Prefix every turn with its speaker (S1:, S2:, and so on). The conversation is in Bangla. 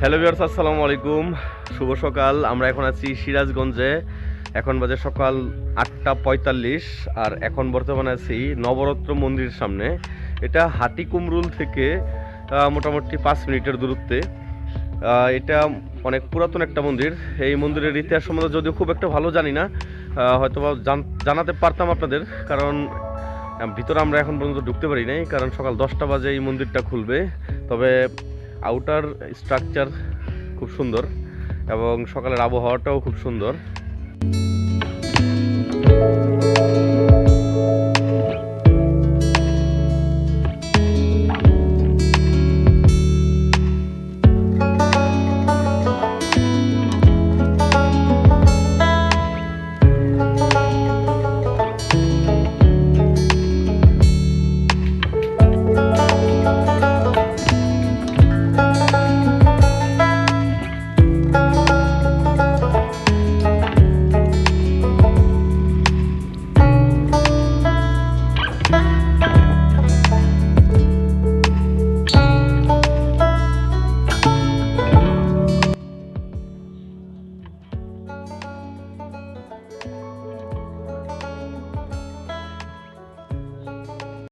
S1: হ্যালো ভিউয়ার্স আসসালামু আলাইকুম। শুভ সকাল। আমরা এখন আছি সিরাজগঞ্জে। এখন বাজে সকাল আটটা পঁয়তাল্লিশ আর এখন বর্তমানে আছি নবরত্ন মন্দিরের সামনে। এটা হাটি কুমরুল থেকে মোটামুটি পাঁচ মিনিটের দূরত্বে। এটা অনেক পুরাতন একটা মন্দির। এই মন্দিরের ইতিহাস সম্বন্ধে যদিও খুব একটা ভালো জানি না হয়তো জানাতে পারতাম আপনাদের। কারণ ভিতরে আমরা এখন পর্যন্ত ঢুকতে পারি নাই, কারণ সকাল দশটা বাজে এই মন্দিরটা খুলবে। তবে আউটার স্ট্রাকচার খুব সুন্দর এবং সকালের আবহাওয়াটাও খুব সুন্দর।